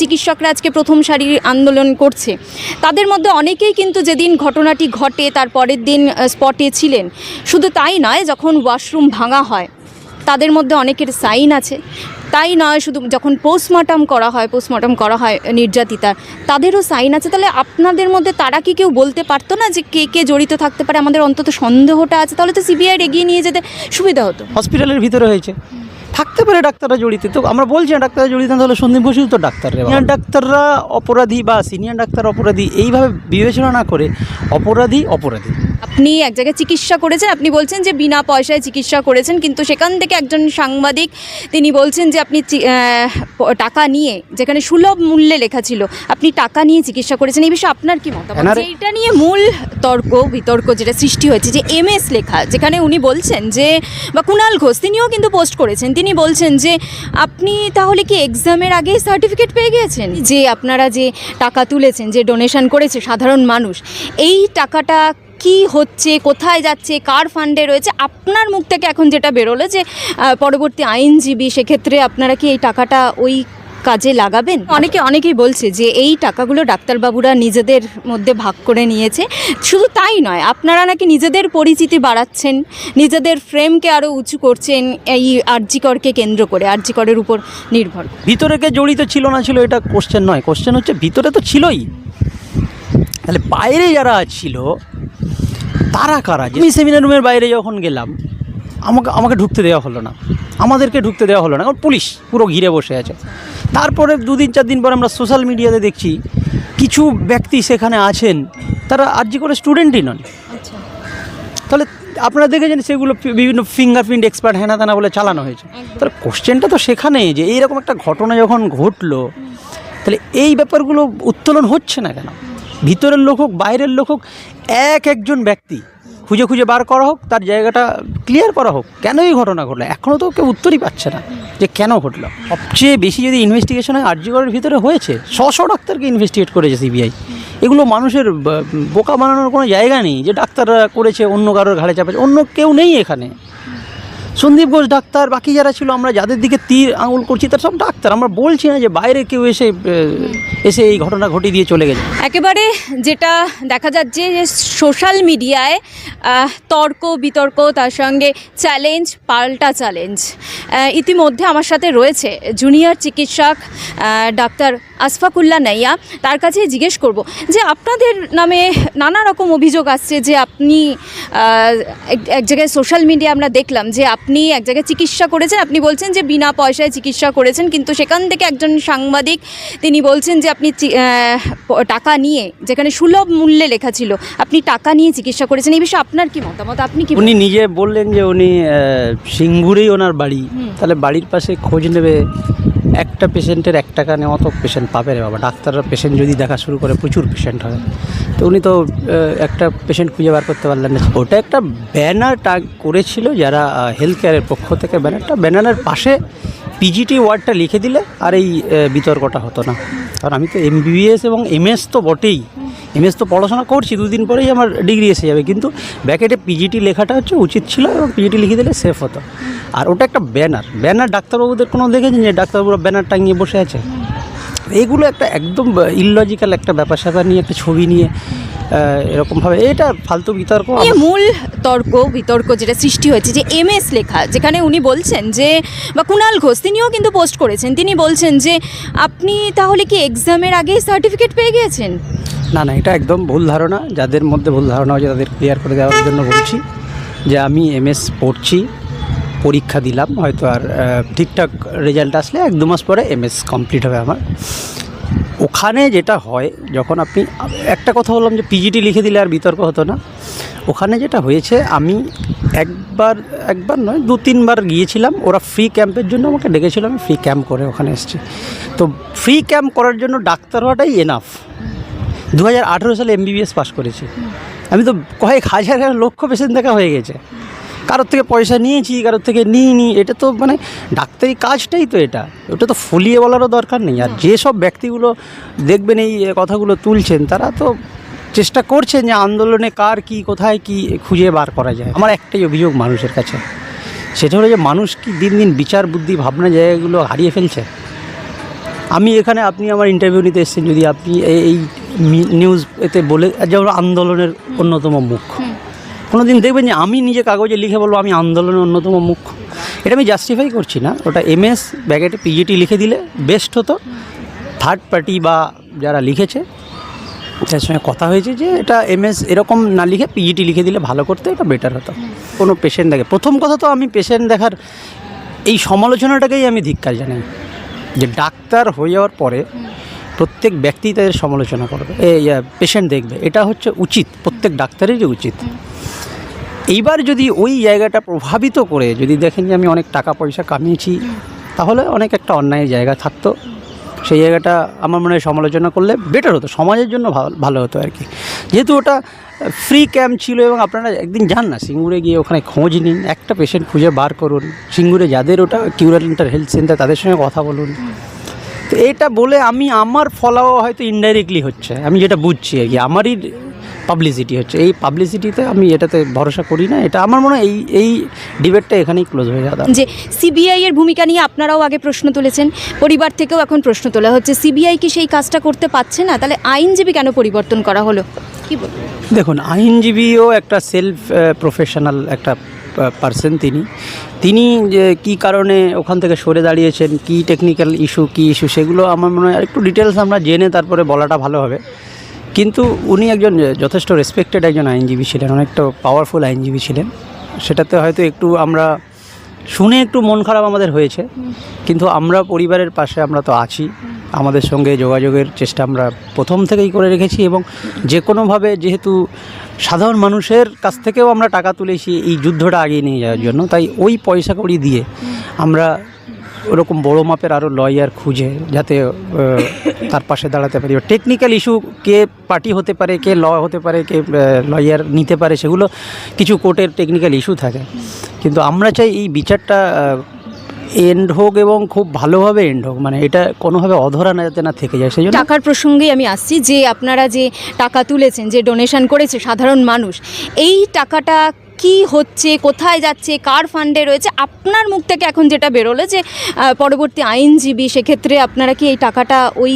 চিকিৎসকরা আজকে প্রথম সারির আন্দোলন করছে। তাদের মধ্যে অনেকেই কিন্তু যেদিন ঘটনাটি ঘটে, তার পরের দিন স্পটে ছিলেন। শুধু তাই নয়, যখন ওয়াশরুম ভাঙা হয়, তাদের মধ্যে অনেকের সাইন আছে। তাই নয়, শুধু যখন পোস্টমর্টম করা হয় পোস্টমর্টম করা হয় নির্যাতিতার তাদেরও সাইন আছে। তাহলে আপনাদের মধ্যে তারা কি কেউ বলতে পারতো না যে কে কে জড়িত থাকতে পারে? আমাদের অন্তত সন্দেহটা আছে। তাহলে তো সিবিআই এগিয়ে নিয়ে যেতে সুবিধা হতো। হসপিটালের ভিতরে হয়েছে। থাকতে পারে ডাক্তাররা জড়িত। তো আমরা বলছি না ডাক্তাররা জড়িত না, তাহলে সন্দীপ ঘোষই তো ডাক্তার সিনিয়র ডাক্তাররা অপরাধী বা সিনিয়র ডাক্তার অপরাধী এইভাবে বিবেচনা না করে অপরাধী অপরাধী। আপনি এক জায়গায় চিকিৎসা করেছেন আপনি বলছেন যে বিনা পয়সায় চিকিৎসা করেছেন কিন্তু সেখান থেকে একজন সাংবাদিক তিনি বলছেন যে আপনি চি- টাকা নিয়ে যেখানে সুলভ মূল্যে লেখা ছিল আপনি টাকা নিয়ে চিকিৎসা করেছেন এই বিষয়ে আপনার কি মতামত? এটা নিয়ে মূল তর্ক বিতর্ক যেটা সৃষ্টি হয়েছে যে এমএস লেখা যেখানে উনি বলছেন যে বা কুণাল ঘোষ তিনিও কিন্তু পোস্ট করেছেন তিনি বলছেন যে আপনি তাহলে কি এক্সামের আগে সার্টিফিকেট পেয়ে গিয়েছেন? যে আপনারা যে টাকা তুলেছেন যে ডোনেশন করেছে সাধারণ মানুষ এই টাকাটা কি হচ্ছে, কোথায় যাচ্ছে, কার ফান্ডে রয়েছে, আপনার মুখ থেকে এখন যেটা বেরোলো যে পরবর্তী আইনজীবী সেক্ষেত্রে আপনারা কি এই টাকাটা ওই কাজে লাগাবেন? অনেকে অনেকেই বলছে যে, এই টাকাগুলো ডাক্তারবাবুরা নিজেদের মধ্যে ভাগ করে নিয়েছে। শুধু তাই নয়, আপনারা নাকি নিজেদের পরিচিতি বাড়াচ্ছেন, নিজেদের ফ্রেমকে আরও উঁচু করছেন, এই আরজিকরকে কেন্দ্র করে, আরজিকরের উপর নির্ভর ভিতরে কে জড়িত ছিল না ছিল, এটা কোশ্চেন নয়। কোশ্চেন হচ্ছে, ভিতরে তো ছিলই। তাহলে বাইরে যারা ছিল তারা কারা? আমি সেমিনার রুমের বাইরে যখন গেলাম আমাকে আমাকে ঢুকতে দেওয়া হলো না। আমাদেরকে ঢুকতে দেওয়া হলো না কারণ পুলিশ পুরো ঘিরে বসে আছে। তারপরে দুদিন চার দিন পর আমরা সোশ্যাল মিডিয়াতে দেখছি কিছু ব্যক্তি সেখানে আছেন তারা আর্জি করে স্টুডেন্টই নন। তাহলে আপনারা দেখেছেন সেগুলো বিভিন্ন ফিঙ্গারপ্রিন্ট এক্সপার্ট হ্যানা তানা বলে চালানো হয়েছে। তাহলে কোশ্চেনটা তো সেখানে যে এইরকম একটা ঘটনা যখন ঘটলো তাহলে এই ব্যাপারগুলো উত্তোলন হচ্ছে না কেন? ভিতরের লোক হোক, বাইরের লোক হোক, এক একজন ব্যক্তি খুঁজে খুঁজে বার করা হোক, তার জায়গাটা ক্লিয়ার করা হোক। কেন এই ঘটনা ঘটলো? এখনও তো কেউ উত্তরই পাচ্ছে না যে কেন ঘটলো। সবচেয়ে বেশি যদি ইনভেস্টিগেশন হয়, আর্যগড়ের ভিতরে হয়েছে ছশো ডাক্তারকে ইনভেস্টিগেট করেছে সিবিআই এগুলো মানুষের বোকা বানানোর কোনো জায়গা নেই যে ডাক্তাররা করেছে, অন্য কারোর ঘাড়ে চাপেছে, অন্য কেউ নেই এখানে। সন্দীপ ঘোষ ডাক্তার, বাকি যারা ছিল, আমরা যাদের দিকে তীর আঙুল করছি, তারা সব ডাক্তার। আমরা বলছি না যে বাইরে কেউ এসে এসে এই ঘটনা ঘটিয়ে দিয়ে চলে গেছে। একেবারে যেটা দেখা যাচ্ছে যে সোশ্যাল মিডিয়ায় তর্ক, বিতর্ক, তার সঙ্গে চ্যালেঞ্জ, পাল্টা চ্যালেঞ্জ। ইতিমধ্যে আমার সাথে রয়েছে জুনিয়র চিকিৎসক ডাক্তার আসফাকুল্লা নাইয়া তার কাছে জিজ্ঞেস করব যে আপনাদের নামে নানা রকম অভিযোগ আসছে যে আপনি এক- জায়গায় সোশ্যাল মিডিয়া আমরা দেখলাম যে আপনি এক জায়গায় চিকিৎসা করেছেন। আপনি বলছেন যে বিনা পয়সায় চিকিৎসা করেছেন কিন্তু সেখান থেকে একজন সাংবাদিক তিনি বলছেন যে আপনি টাকা নিয়ে যেখানে সুলভ মূল্যে লেখা ছিল আপনি টাকা নিয়ে চিকিৎসা করেছেন। এই বিষয়ে আপনার কি মতামত? আপনি কি উনি নিজে বললেন যে উনি সিঙ্গুরেই ওনার বাড়ি। তাহলে বাড়ির পাশে খোঁজ নেবে একটা পেশেন্টের এক টাকা নেওয়া তো পেশেন্ট পাবে রে বাবা। ডাক্তাররা পেশেন্ট যদি দেখা শুরু করে, প্রচুর পেশেন্ট হয়। তো উনি তো একটা পেশেন্ট খুঁজে বার করতে পারলেন না। ওটা একটা ব্যানার টাগ করেছিল যারা হেলথ কেয়ারের পক্ষ থেকে ব্যানারটা ব্যানারের পাশে পিজিটি ওয়ার্ডটা লিখে দিলে আর এই বিতর্কটা হতো না। কারণ আমি তো এমবিবিএস এবং এমএস তো বটেই। এমএস তো পড়াশোনা করছি, দুদিন পরেই আমার ডিগ্রি এসে যাবে। কিন্তু ব্যাকেটে পিজিটি লেখাটা হচ্ছে উচিত ছিল এবং পিজিটি লিখে দিলে সেফ হতো। আর ওটা একটা ব্যানার ব্যানার ডাক্তারবাবুদের কোনো দেখেছেন যে ডাক্তারবাবুরা ব্যানার টাঙিয়ে বসে আছে? এইগুলো একটা একদম ইললজিক্যাল একটা ব্যাপার স্যাপার নিয়ে একটা ছবি নিয়ে এরকমভাবে এটা ফালতু বিতর্ক। মূল তর্ক বিতর্ক যেটা সৃষ্টি হয়েছে যে এমএস লেখা যেখানে উনি বলছেন যে বা কুণাল ঘোষ তিনিও কিন্তু পোস্ট করেছেন তিনি বলছেন যে আপনি তাহলে কি এক্সামের আগে সার্টিফিকেট পেয়ে গিয়েছেন? না না এটা একদম ভুল ধারণা। যাদের মধ্যে ভুল ধারণা হয়েছে তাদের ক্লিয়ার করে দেওয়ার জন্য বলছি যে আমি এমএস পড়ছি। পরীক্ষা দিলাম, হয়তো আর ঠিকঠাক রেজাল্ট আসলে এক দু মাস পরে এমএস কমপ্লিট হবে আমার। ওখানে যেটা হয়, যখন আপনি, একটা কথা বললাম যে পিজিটি লিখে দিলে আর বিতর্ক হতো না। ওখানে যেটা হয়েছে, আমি একবার একবার নয়, দু তিনবার গিয়েছিলাম, ওরা ফ্রি ক্যাম্পের জন্য আমাকে ডেকেছিল, আমি ফ্রি ক্যাম্প করে ওখানে এসেছি। তো ফ্রি ক্যাম্প করার জন্য ডাক্তার হওয়াটাই এনাফ দু হাজার আঠেরো সালে এমবিবিএস পাস করেছি। আমি তো কয়েক হাজার লক্ষ পেশেন্ট দেখা হয়ে গেছে। কারোর থেকে পয়সা নিয়েছি কারোর থেকে নিইনি এটা তো মানে ডাক্তারি কাজটাই তো এটা। ওটা তো ফলিয়ে বলারও দরকার নেই। আর যেসব ব্যক্তিগুলো দেখবেন এই কথাগুলো তুলছেন তারা তো চেষ্টা করছেন যে আন্দোলনে কার কি কোথায় কি খুঁজে বার করা যায়। আমার একটাই অভিযোগ মানুষের কাছে সেটা হলো যে মানুষ কি দিন দিন বিচার বুদ্ধি ভাবনা জায়গাগুলো হারিয়ে ফেলছে? আমি এখানে আপনি আমার ইন্টারভিউ নিতে এসেছেন যদি আপনি এই- এই নিউজ এতে বলে যেমন আন্দোলনের অন্যতম মুখ। কোনো দিন দেখবেন যে আমি নিজে কাগজে লিখে বলব, আমি আন্দোলনের অন্যতম মুখ। এটা আমি জাস্টিফাই করছি না। ওটা এমএস ব্যাকেটে পিজিটি লিখে দিলে বেস্ট হতো। থার্ড পার্টি বা যারা লিখেছে তার সঙ্গে কথা হয়েছে যে এটা এমএস এরকম না লিখে পিজিটি লিখে দিলে ভালো করতে, এটা বেটার হতো। কোনো পেশেন্ট দেখে। প্রথম কথা তো আমি পেশেন্ট দেখার এই সমালোচনাটাকেই আমি ধিক্কার জানাই। যে ডাক্তার হয়ে যাওয়ার পরে প্রত্যেক ব্যক্তি তাদের সমালোচনা করবে। পেশেন্ট দেখবে। এটা হচ্ছে উচিত। প্রত্যেক ডাক্তারেরই উচিত। এইবার যদি ওই জায়গাটা প্রভাবিত করে, যদি দেখেন যে আমি অনেক টাকা পয়সা কামিয়েছি, তাহলে অনেক একটা অন্যায় জায়গা থাকতো। সেই জায়গাটা আমার মনে হয় সমালোচনা করলে বেটার হতো, সমাজের জন্য ভালো হতো আর কি। যেহেতু ওটা ফ্রি ক্যাম্প ছিল এবং আপনারা একদিন যান না, সিঙ্গুরে গিয়ে ওখানে খোঁজ নিন, একটা পেশেন্ট খুঁজে বার করুন। সিঙ্গুরে যাদের ওটা কিউরারেন্টার হেলথ সেন্টার তাদের সঙ্গে কথা বলুন। তো এটা বলে আমি, আমার ফলাও হয়তো ইনডাইরেক্টলি হচ্ছে, আমি যেটা বুঝছি আর কি। আমারই পাবলিসিটি হচ্ছে। এই পাবলিসিটিতে আমি এটাতে ভরসা করি না। এটা আমার মনে হয় এই এই ডিবেটটা এখানেই ক্লোজ হয়ে যাবে। যে সিবিআই এর ভূমিকা নিয়ে আপনারাও আগে প্রশ্ন তুলেছেন। পরিবার থেকেও এখন প্রশ্ন তোলা হচ্ছে সিবিআই কি সেই কাজটা করতে পারছে না? তাহলে আইনজীবী কেন পরিবর্তন করা হলো? কি বলবেন দেখুন আইনজীবীও একটা সেলফ প্রফেশনাল একটা পার্সন তিনি। তিনি যে কী কারণে ওখান থেকে সরে দাঁড়িয়েছেন কী টেকনিক্যাল ইস্যু কী ইস্যু সেগুলো আমার মনে হয় একটু ডিটেলস আমরা জেনে তারপরে বলাটা ভালো হবে। কিন্তু উনি একজন যথেষ্ট রেসপেক্টেড একজন আইনজীবী ছিলেন, অনেকটা পাওয়ারফুল আইনজীবী ছিলেন। সেটাতে হয়তো একটু আমরা শুনে একটু মন খারাপ আমাদের হয়েছে, কিন্তু আমরা পরিবারের পাশে আমরা তো আছি। আমাদের সঙ্গে যোগাযোগের চেষ্টা আমরা প্রথম থেকেই করে রেখেছি এবং যে কোনোভাবে যেহেতু সাধারণ মানুষের কাছ থেকেও আমরা টাকা তুলেছি এই যুদ্ধটা আগিয়ে নিয়ে যাওয়ার জন্য, তাই ওই পয়সা কড়ি দিয়ে আমরা ওরকম বড়ো মাপের আরও লয়ার খুঁজে যাতে তার পাশে দাঁড়াতে পারি। টেকনিক্যাল ইস্যু কে পার্টি হতে পারে, কে ল হতে পারে, কে লয়ার নিতে পারে, সেগুলো কিছু কোর্টের টেকনিক্যাল ইস্যু থাকে। কিন্তু আমরা চাই এই বিচারটা এন্ড হোক এবং খুব ভালোভাবে এন্ড হোক। মানে এটা কোনোভাবে অধরা না যাতে না থেকে যায় সেই জন্য টাকার প্রসঙ্গেই আমি আসছি যে আপনারা যে টাকা তুলেছেন, যে ডোনেশন করেছে সাধারণ মানুষ, এই টাকাটা কি হচ্ছে, কোথায় যাচ্ছে, কার ফান্ডে রয়েছে, আপনার মুখ থেকে এখন যেটা বেরোলো যে পরবর্তী আইনজীবী সেক্ষেত্রে আপনারা কি এই টাকাটা ওই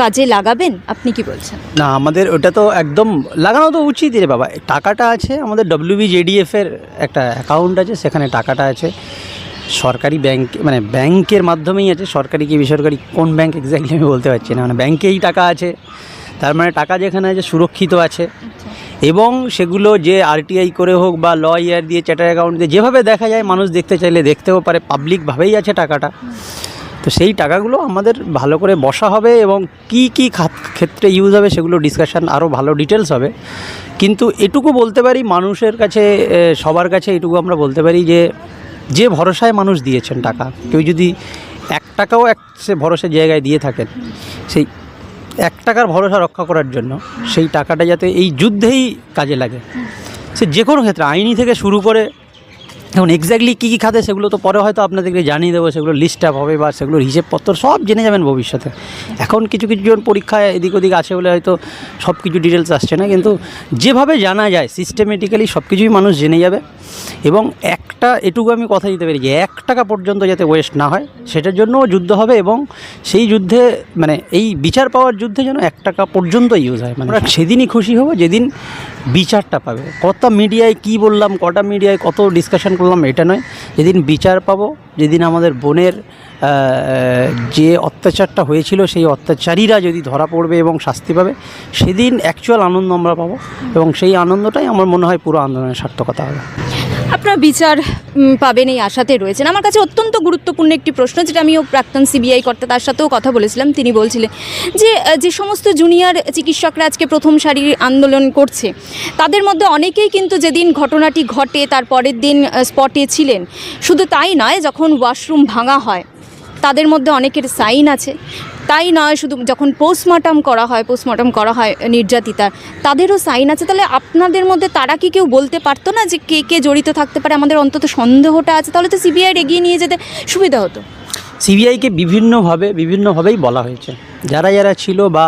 কাজে লাগাবেন? আপনি কি বলছেন? না, আমাদের ওটা তো একদম লাগানো তো উচিত রে বাবা। টাকাটা আছে, আমাদের ডব্লিউবি জেডিএফের একটা অ্যাকাউন্ট আছে, সেখানে টাকাটা আছে। সরকারি ব্যাংক মানে ব্যাংকের মাধ্যমেই আছে, সরকারি কি বেসরকারি, কোন ব্যাংক এক্স্যাক্টলি আমি বলতে পারছি না। মানে ব্যাংকেই টাকা আছে, তার মানে টাকা যেখানে আছে, সুরক্ষিত আছে। এবং সেগুলো যে আরটিআই করে হোক বা ল ইয়ার দিয়ে চ্যাটার অ্যাকাউন্ট দিয়ে যেভাবে দেখা যায়, মানুষ দেখতে চাইলে দেখতেও পারে পাবলিকভাবেই আছে টাকাটা। তো সেই টাকাগুলো আমাদের ভালো করে বসা হবে এবং কি কি ক্ষেত্রে ইউজ হবে সেগুলো ডিসকাশন আরও ভালো ডিটেলস হবে। কিন্তু এটুকু বলতে পারি, মানুষের কাছে সবার কাছে এটুকু আমরা বলতে পারি যে যে ভরসায় মানুষ দিয়েছেন টাকা, কেউ যদি এক টাকাও এক সে ভরসার জায়গায় দিয়ে থাকেন, সেই এক টাকার ভরসা রক্ষা করার জন্য সেই টাকাটা যাতে এই যুদ্ধেই কাজে লাগে। সে যে কোনো ক্ষেত্রে আইনি থেকে শুরু করে এখন এক্স্যাক্টলি কী কী খাতে সেগুলো তো পরে হয়তো আপনাদেরকে জানিয়ে দেবো সেগুলো লিস্ট আপ হবে বা সেগুলোর হিসেবপত্র সব জেনে যাবেন ভবিষ্যতে। এখন কিছু কিছু জন পরীক্ষায় এদিক ওদিক আছে বলে হয়তো সব কিছু ডিটেলস আসছে না কিন্তু যেভাবে জানা যায় সিস্টেমেটিক্যালি সব কিছুই মানুষ জেনে যাবে। এবং একটা এটুকু আমি কথা দিতে পারি যে এক টাকা পর্যন্ত যাতে ওয়েস্ট না হয় সেটার জন্যও যুদ্ধ হবে এবং সেই যুদ্ধে মানে এই বিচার পাওয়ার যুদ্ধে যেন এক টাকা পর্যন্ত ইউজ হয়। মানে সেদিনই খুশি হব যেদিন বিচারটা পাবে। কত মিডিয়ায় কি বললাম, কটা মিডিয়ায় কত ডিসকাশন করলাম, এটা নয়। যেদিন বিচার পাবো, যেদিন আমাদের বোনের যে অত্যাচারটা হয়েছিল, সেই অত্যাচারীরা যদি ধরা পড়বে এবং শাস্তি পাবে, সেদিন অ্যাকচুয়াল আনন্দ আমরা পাবো। এবং সেই আনন্দটাই আমার মনে হয় পুরো আন্দোলনের সার্থকতা হবে। আপনারা বিচার পাবেন এই আশাতে রয়েছেন। আমার কাছে অত্যন্ত গুরুত্বপূর্ণ একটি প্রশ্ন, যেটা আমিও প্রাক্তন সিবিআই কর্তা তার সাথেও কথা বলেছিলাম। তিনি বলছিলেন যে যে সমস্ত জুনিয়র চিকিৎসকরা আজকে প্রথম সারির আন্দোলন করছে, তাদের মধ্যে অনেকেই কিন্তু যেদিন ঘটনাটি ঘটে, তার পরের দিন স্পটে ছিলেন। শুধু তাই নয়, যখন ওয়াশরুম ভাঙা হয়, তাদের মধ্যে অনেকের সাইন আছে। তাই নয়, শুধু যখন পোস্টমর্টম করা হয় পোস্টমর্টম করা হয় নির্যাতিতার তাদেরও সাইন আছে। তাহলে আপনাদের মধ্যে তারা কি কেউ বলতে পারতো না যে কে কে জড়িত থাকতে পারে? আমাদের অন্তত সন্দেহটা আছে। তাহলে তো সিবিআই এগিয়ে নিয়ে যেতে সুবিধা হতো। সিবিআইকে বিভিন্নভাবে, বিভিন্নভাবেই বলা হয়েছে। যারা যারা ছিল বা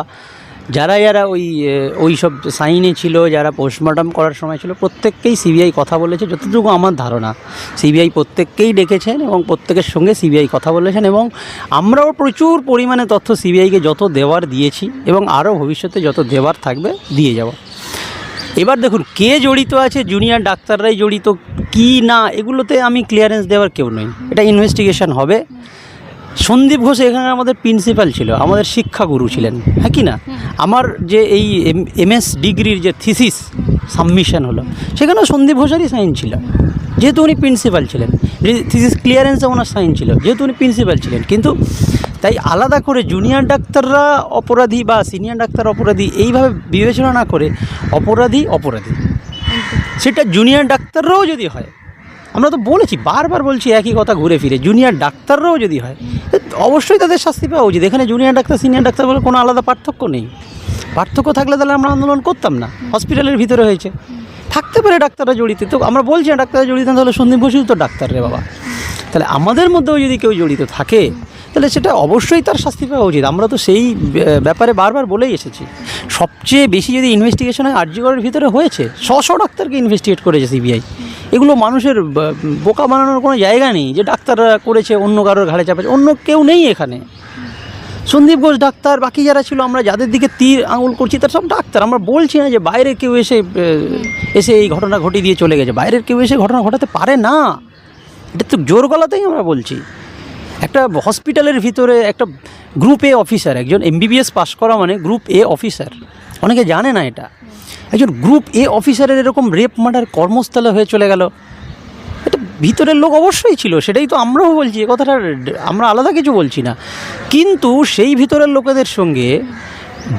যারা যারা ওই ওই সব সাইনে ছিল, যারা পোস্টমর্টম করার সময় ছিল, প্রত্যেককেই সিবিআই কথা বলেছে, যতটুকু আমার ধারণা। সিবিআই প্রত্যেককেই ডেকেছেন এবং প্রত্যেকের সঙ্গে সিবিআই কথা বলেছেন এবং আমরাও প্রচুর পরিমাণে তথ্য সিবিআইকে যত দেওয়ার দিয়েছি এবং আরও ভবিষ্যতে যত দেওয়ার থাকবে, দিয়ে যাব। এবার দেখুন, কে জড়িত আছে? জুনিয়র ডাক্তাররাই জড়িত কি না? এগুলোতে আমি ক্লিয়ারেন্স দেওয়ার কেউ নই। এটা ইনভেস্টিগেশন হবে। সন্দীপ ঘোষ এখানে আমাদের প্রিন্সিপাল ছিল আমাদের শিক্ষাগুরু ছিলেন হ্যাঁ কি না? আমার যে এই এমএস ডিগ্রির যে থিসিস সাবমিশন হলো সেখানেও সন্দীপ ঘোষেরই সাইন ছিল। যেহেতু উনি প্রিন্সিপাল ছিলেন থিসিস ক্লিয়ারেন্সে ওনার সাইন ছিল যেহেতু উনি প্রিন্সিপাল ছিলেন কিন্তু তাই আলাদা করে জুনিয়র ডাক্তাররা অপরাধী বা সিনিয়র ডাক্তার অপরাধী এইভাবে বিবেচনা না করে অপরাধী অপরাধী। সেটা জুনিয়র ডাক্তাররাও যদি হয় আমরা তো বলেছি, বারবার বলছি একই কথা ঘুরে ফিরে জুনিয়র ডাক্তাররাও যদি হয় অবশ্যই তাদের শাস্তি পাওয়া উচিত। এখানে জুনিয়র ডাক্তার সিনিয়র ডাক্তার বলে কোনো আলাদা পার্থক্য নেই। পার্থক্য থাকলে তাহলে আমরা আন্দোলন করতাম না হসপিটালের ভিতরে হয়েছে। থাকতে পারে ডাক্তাররা জড়িত, তো আমরা বলছি না ডাক্তাররা জড়িত তাহলে সন্দীপ ঘোষই তো ডাক্তার রে বাবা। তাহলে আমাদের মধ্যেও যদি কেউ জড়িত থাকে, তাহলে সেটা অবশ্যই তার শাস্তি পাওয়া উচিত। আমরা তো সেই ব্যাপারে বারবার বলেই এসেছি। সবচেয়ে বেশি যদি ইনভেস্টিগেশন হয় আরজিগড়ের ভিতরে হয়েছে ছশো ডাক্তারকে ইনভেস্টিগেট করেছে সিবিআই এগুলো মানুষের বোকা বানানোর কোনো জায়গা নেই যে ডাক্তাররা করেছে, অন্য কারোর ঘাড়ে চাপাচ্ছে অন্য কেউ নেই এখানে। সন্দীপ ঘোষ ডাক্তার, বাকি যারা ছিল, আমরা যাদের দিকে তীর আঙুল করছি, তারা সব ডাক্তার। আমরা বলছি না যে বাইরের কেউ এসে এসে এই ঘটনা ঘটিয়ে দিয়ে চলে গেছে। বাইরের কেউ এসে ঘটনা ঘটাতে পারে না। এটা তো জোর গলাতেই আমরা বলছি। একটা হসপিটালের ভিতরে একটা গ্রুপ এ অফিসার, একজন এমবিবিএস পাশ করা মানে গ্রুপ এ অফিসার। অনেকে জানে না এটা। একজন গ্রুপ এ অফিসারের এরকম রেপ মার্ডার কর্মস্থলে হয়ে চলে গেল। এটা ভিতরের লোক অবশ্যই ছিল, সেটাই তো আমরাও বলছি, এ কথাটা আমরা আলাদা কিছু বলছি না। কিন্তু সেই ভিতরের লোকেদের সঙ্গে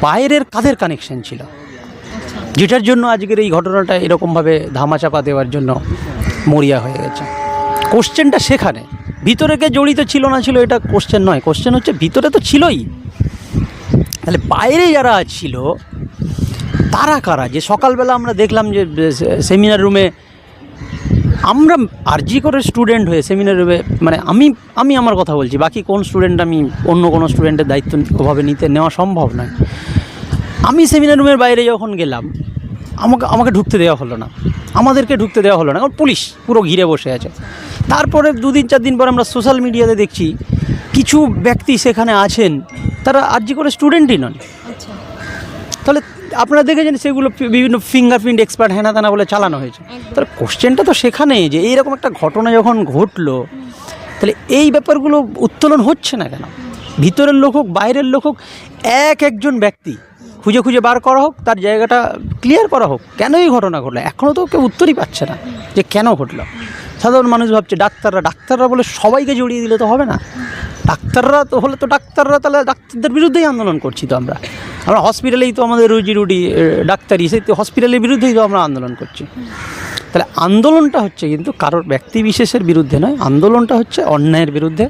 বাইরের কাদের কানেকশন ছিল? যেটার জন্য আজকের এই ঘটনাটা এরকমভাবে ধামাচাপা দেওয়ার জন্য মরিয়া হয়ে গেছে। কোশ্চেনটা সেখানে। ভিতরে কে জড়িত ছিল না ছিল এটা কোশ্চেন নয়। কোশ্চেন হচ্ছে ভিতরে তো ছিলই। তাহলে বাইরে যারা ছিল তারা কারা? যে সকালবেলা আমরা দেখলাম যে সেমিনার রুমে আমরা আরজি করে স্টুডেন্ট হয়ে সেমিনার রুমে মানে আমি আমি আমার কথা বলছি বাকি কোন স্টুডেন্ট আমি অন্য কোনো স্টুডেন্টের দায়িত্ব ওভাবে নিতে নেওয়া সম্ভব নয়। আমি সেমিনার রুমের বাইরে যখন গেলাম আমাকে আমাকে ঢুকতে দেওয়া হলো না। আমাদেরকে ঢুকতে দেওয়া হলো না কারণ পুলিশ পুরো ঘিরে বসে আছে। তারপরে দুদিন চার দিন পর আমরা সোশ্যাল মিডিয়াতে দেখছি কিছু ব্যক্তি সেখানে আছেন তারা আরজি করে স্টুডেন্টই নন। তাহলে আপনারা দেখেছেন সেগুলো বিভিন্ন ফিঙ্গারপ্রিন্ট এক্সপার্ট হ্যানা তানা বলে চালানো হয়েছে। তাহলে কোশ্চেনটা তো সেখানে যে এইরকম একটা ঘটনা যখন ঘটলো তাহলে এই ব্যাপারগুলো উত্তোলন হচ্ছে না কেন? ভিতরের লোক হোক বাইরের লোক হোক এক একজন ব্যক্তি খুঁজে খুঁজে বার করা হোক তার জায়গাটা ক্লিয়ার করা হোক কেন এই ঘটনা ঘটলো? এখনও তো কেউ উত্তরই পাচ্ছে না যে কেন ঘটলো। সাধারণ মানুষ ভাবছে ডাক্তাররা ডাক্তাররা বলে সবাইকে জড়িয়ে দিলে তো হবে না। ডাক্তাররা তো হলে তো ডাক্তাররা তাহলে ডাক্তারদের বিরুদ্ধেই আন্দোলন করছি তো আমরা। আমরা হসপিটালেই তো আমাদের রুজি রুটি ডাক্তারি, সেই তো হসপিটালের বিরুদ্ধেই তো আমরা আন্দোলন করছি। তাহলে আন্দোলনটা হচ্ছে কিন্তু কারোর ব্যক্তি বিশেষের বিরুদ্ধে নয়, আন্দোলনটা হচ্ছে অন্যায়ের বিরুদ্ধে।